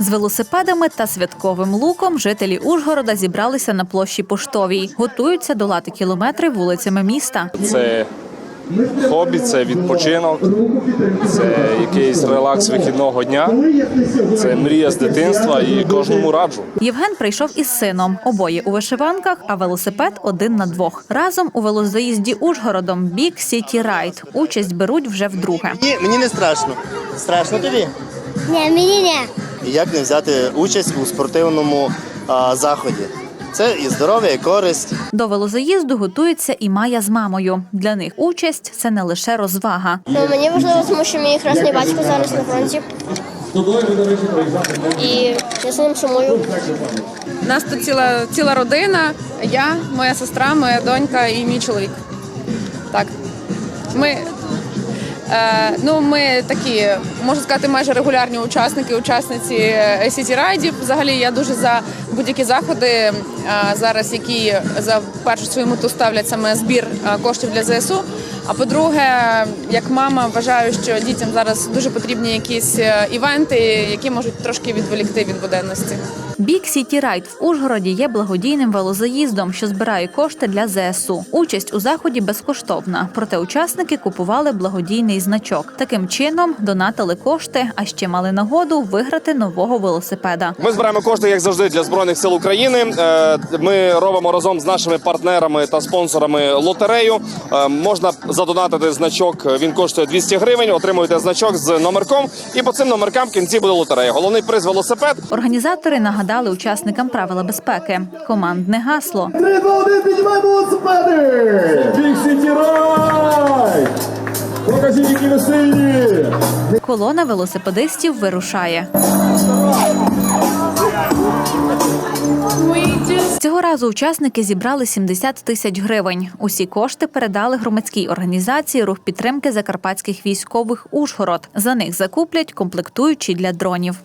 З велосипедами та святковим луком жителі Ужгорода зібралися на площі Поштовій. Готуються долати кілометри вулицями міста. Це хобі, це відпочинок, це якийсь релакс вихідного дня. Це мрія з дитинства і кожному раджу. Євген прийшов із сином. Обоє у вишиванках, а велосипед один на двох. Разом у велозаїзді Ужгородом Big City Ride. Участь беруть вже вдруге. Ні, мені не страшно. Страшно тобі? Ні, мені не. І як не взяти участь у спортивному а, заході? Це і здоров'я, і користь. До велозаїзду готується і Майя з мамою. Для них участь це не лише розвага. Ну, мені важливо, тому що мій хресний батько зараз на фронті. І я за ним сумую. У нас тут ціла, ціла родина, я, моя сестра, моя донька і мій чоловік. Так. Ми, е, ну, ми такі, можна сказати, майже регулярні учасники, учасниці Сіті Райдів. Взагалі я дуже за будь-які заходи е, зараз, які за першу свою мету ставлять саме збір е, коштів для ЗСУ. А по-друге, як мама, вважаю, що дітям зараз дуже потрібні якісь е, івенти, які можуть трошки відволікти від буденності. Big City Ride в Ужгороді є благодійним велозаїздом, що збирає кошти для ЗСУ. Участь у заході безкоштовна, проте учасники купували благодійний значок. Таким чином донатили кошти, а ще мали нагоду виграти нового велосипеда. Ми збираємо кошти, як завжди, для збройних сил України. Е, Ми робимо разом з нашими партнерами та спонсорами лотерею. Е, Можна задонатити значок. Він коштує 200 гривень. Отримуєте значок з номерком, і по цим номеркам в кінці буде лотерея. Головний приз велосипед. Організатори нагадали учасникам правила безпеки. Командне гасло. Три, два, один, піднімаємо велосипеди! Покажіть, які! Колона велосипедистів вирушає. Цього разу учасники зібрали 70 тисяч гривень. Усі кошти передали громадській організації рух підтримки закарпатських військових Ужгород. За них закуплять комплектуючі для дронів.